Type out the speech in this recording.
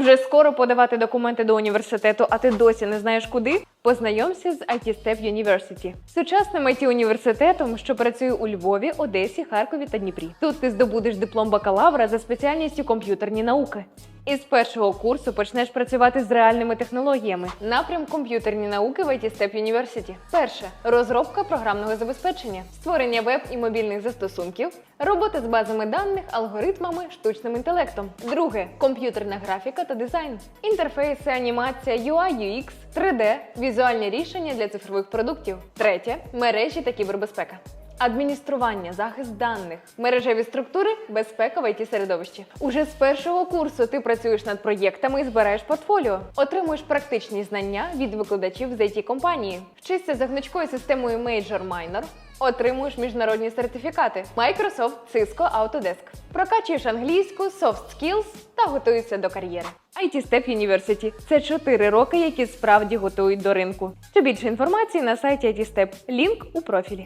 Вже скоро подавати документи до університету, а ти досі не знаєш куди? Познайомся з IT Step University, сучасним it університетом, що працює у Львові, Одесі, Харкові та Дніпрі. Тут ти здобудеш диплом бакалавра за спеціальністю комп'ютерні науки. І з першого курсу почнеш працювати з реальними технологіями. Напрям комп'ютерні науки в IT Step University. Перше розробка програмного забезпечення, створення веб і мобільних застосунків, робота з базами даних, алгоритмами, штучним інтелектом. Друге комп'ютерна графіка та дизайн, інтерфейси, анімація, UI, UX, 3D, візуальні рішення для цифрових продуктів. Третє мережі та кібербезпека. Адміністрування, захист даних, мережеві структури, безпека в it середовищі. Уже з першого курсу ти працюєш над проєктами і збираєш портфоліо, отримуєш практичні знання від викладачів з it компанії, вчишся за гнучкою системою Major Minor, отримуєш міжнародні сертифікати Microsoft, Cisco, Autodesk. Прокачуєш англійську, soft skills та готуєшся до кар'єри. IT Step University – це 4 роки, які справді готують до ринку. Ще більше інформації на сайті IT Step. Лінк у профілі.